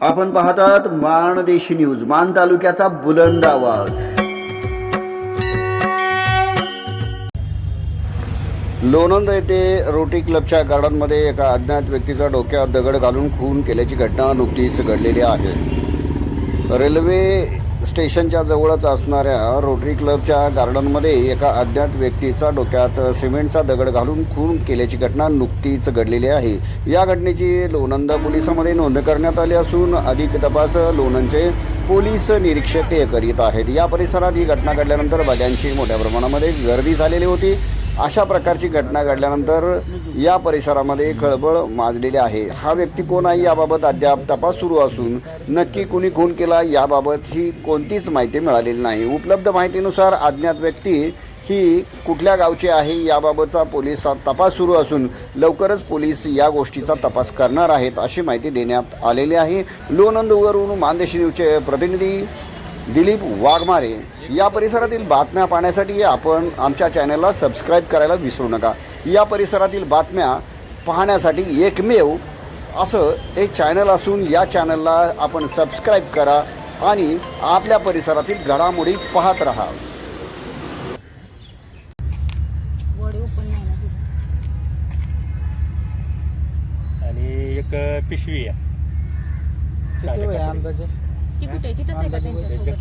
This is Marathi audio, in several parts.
आपण पाहतात माणदेशी न्यूज मान तालुक्याचा बुलंद आवाज. लोणंद येथे रोटी क्लबच्या गार्डनमध्ये एका अज्ञात व्यक्तीचा डोक्यात दगड घालून खून केल्याची घटना नुकतीच घडलेली आहे. रेल्वे स्टेशनच्या जवळच असणाऱ्या रोटरी क्लबच्या गार्डनमध्ये एका अज्ञात व्यक्तीचा डोक्यात सिमेंटचा दगड घालून खून केल्याची घटना नुकतीच घडलेली आहे. या घटनेची लोणंदा पोलिसांमध्ये नोंद करण्यात आली असून अधिक तपास लोणंदचे पोलीस निरीक्षक हे करीत आहेत. या परिसरात ही घटना घडल्यानंतर भाज्यांची मोठ्या प्रमाणामध्ये गर्दी झालेली होती. अशा प्रकारची घटना घडल्यानंतर या परिसरामध्ये खळबळ माजलेली आहे. हा व्यक्ती कोण आहे याबाबत अद्याप तपास सुरू असून नक्की कुणी खून केला याबाबत ही कोणतीच माहिती मिळालेली नाही. उपलब्ध माहितीनुसार अज्ञात व्यक्ती ही कुठल्या गावची आहे याबाबतचा पोलिसात तपास सुरू असून लवकरच पोलीस या गोष्टीचा तपास करणार आहेत अशी माहिती देण्यात आलेली आहे. लोणंदवरून मानदेशी न्यूजचे प्रतिनिधी दिलीप वाघमारे. या परिसरातील बातम्या पाहण्यासाठी आपण आमच्या चॅनलला सबस्क्राईब करायला विसरू नका. या परिसरातील बातम्या पाहण्यासाठी एकमेव असं एक चॅनल असून या चॅनलला आपण सबस्क्राईब करा आणि आपल्या परिसरातील घडामोडी पाहत राहा. बॉडी ओपन नाही ना तिथं. आणि एक पिशवी आहे. ती कुठे आहे? तिथंच आहे का अंदाजे त्यांच्या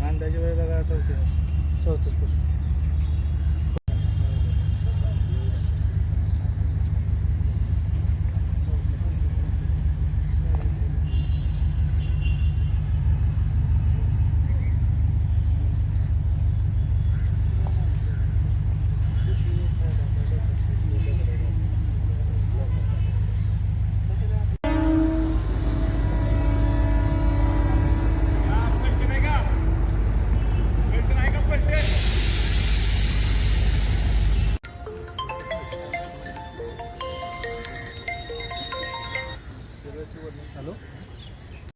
अंदाजे वय बघा चौतीस चौतीसपासून